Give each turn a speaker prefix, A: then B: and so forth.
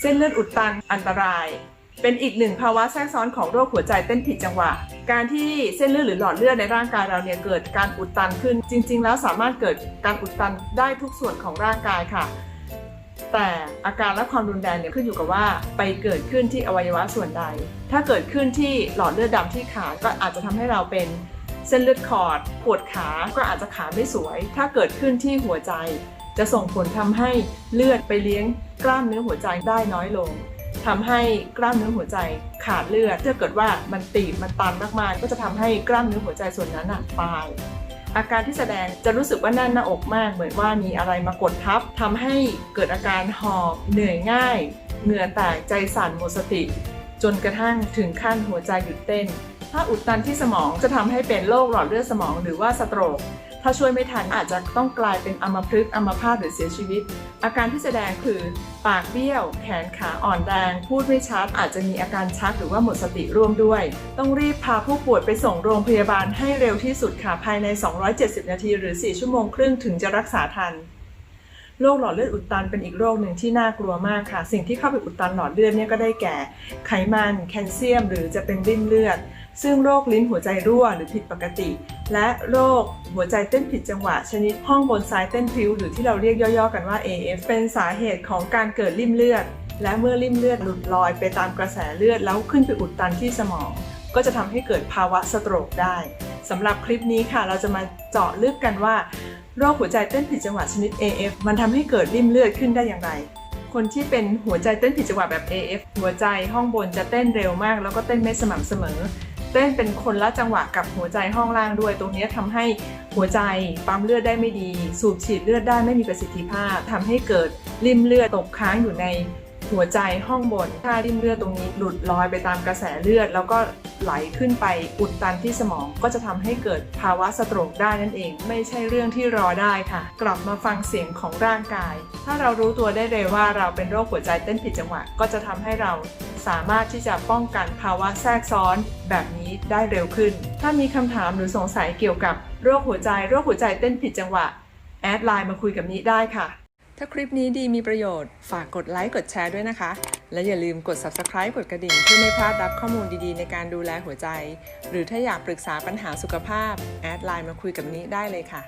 A: เส้นเลือดอุดตันอันตราย เป็นอีกหนึ่งภาวะแทรกซ้อนของโรคหัวใจเต้นผิดจังหวะ การที่เส้นเลือดหรือหลอดเลือดในร่างกายเราเนี่ยเกิดการอุดตันขึ้น จริง ๆ แล้วสามารถเกิดการอุดตันได้ทุกส่วนของร่างกายค่ะ แต่อาการและความรุนแรงเนี่ยขึ้นอยู่กับว่า ไปเกิดขึ้นที่อวัยวะส่วนใด ถ้าเกิดขึ้นที่หลอดเลือดดำที่ขาก็อาจจะทำให้เราเป็นเส้นเลือดขอดปวดขา ก็อาจจะขาไม่สวย ถ้าเกิดขึ้นที่หัวใจ จะส่งผลทำให้เลือดไปเลี้ยงกล้ามเนื้อหัวใจได้น้อยลงทำให้กล้ามเนื้อหัวใจขาดเลือดถ้าเกิดว่ามันตีบมันตันมากๆ ก็จะทำให้กล้ามเนื้อหัวใจส่วนนั้นอะตายอาการที่แสดงจะรู้สึกว่าแน่นหน้าอกมากเหมือนว่ามีอะไรมากดทับทำให้เกิดอาการหอบเหนื่อยง่าย เหงื่อแตกใจสั่นหมดสติ จนกระทั่งถึงขั้นหัวใจหยุดเต้น ถ้าอุดตันที่สมองจะทำให้เป็นโรคหลอดเลือดสมองหรือว่าสโตรก ถ้าช่วยไม่ทันอาจจะต้องกลายเป็นอัมพฤกษ์อัมพาตหรือเสียชีวิต อาการที่แสดงคือปากเบี้ยว แขนขาอ่อนแรง พูดไม่ชัด อาจจะมีอาการชักหรือว่าหมดสติร่วมด้วย ต้องรีบพาผู้ป่วยไปส่งโรงพยาบาลให้เร็วที่สุดค่ะภายใน 270 นาที หรือ 4 ชั่วโมงครึ่งถึงจะรักษาทันโรคหลอดเลือดอุดตันเป็นอีกโรคหนึ่งที่น่ากลัวมากค่ะ สิ่งที่เข้าไปอุดตันหลอดเลือดเนี่ยก็ได้แก่ ไขมัน แคลเซียม หรือจะเป็นริ่มเลือด ซึ่งโรคลิ้นหัวใจรั่วหรือผิดปกติ และโรคหัวใจเต้นผิดจังหวะ ชนิดห้องบนซ้ายเต้นพริ้วหรือที่เราเรียกย่อๆกันว่า AF เป็นสาเหตุของการเกิดริ่มเลือด และเมื่อริ่มเลือดหลุดลอยไปตามกระแสเลือดแล้วขึ้นไปอุดตันที่สมอง ก็จะทำให้เกิดภาวะสโตรกได้สำหรับคลิปนี้ค่ะ เราจะมาเจาะลึกกันว่าโรคหัวใจเต้นผิดจังหวะชนิด AF มันทำให้เกิดริ่มเลือดขึ้นได้อย่างไร คนที่เป็นหัวใจเต้นผิดจังหวะแบบ AF หัวใจห้องบนจะเต้นเร็วมาก แล้วก็เต้นไม่สม่ำเสมอ ต้นเป็นคนละจังหวะกับหัวใจห้องล่างด้วย ตรงนี้ทำให้หัวใจปั๊มเลือดได้ไม่ดี สูบฉีดเลือดได้ไม่มีประสิทธิภาพทำให้เกิดริ่มเลือดตกค้างอยู่ใน หัวใจห้องบนถ้าริ่มเลือดตรงนี้หลุดลอยไปตามกระแสเลือด แล้วก็ไหลขึ้นไปอุดตันที่สมองก็จะทำให้เกิดภาวะสโตรกได้นั่นเอง ไม่ใช่เรื่องที่รอได้ค่ะ กลับมาฟังเสียงของร่างกาย ถ้าเรารู้ตัวได้เลยว่าเราเป็นโรคหัวใจเต้นผิดจังหวะก็จะทำให้เราสามารถที่จะป้องกันภาวะแทรกซ้อนแบบนี้ได้เร็วขึ้น ถ้ามีคำถามหรือสงสัยเกี่ยวกับโรคหัวใจ โรคหัวใจเต้นผิดจังหวะ แอดไลน์มาคุยกับนี้ได้ค่ะ ถ้าคลิปนี้ดีมีประโยชน์ ฝากกดไลค์กดแชร์ด้วยนะคะ และอย่าลืมกด subscribe กดกระดิ่งเพื่อไม่พลาดรับข้อมูลดีๆ ในการดูแลหัวใจ หรือถ้าอยากปรึกษาปัญหาสุขภาพ แอดไลน์มาคุยกับนี้ได้เลยค่ะ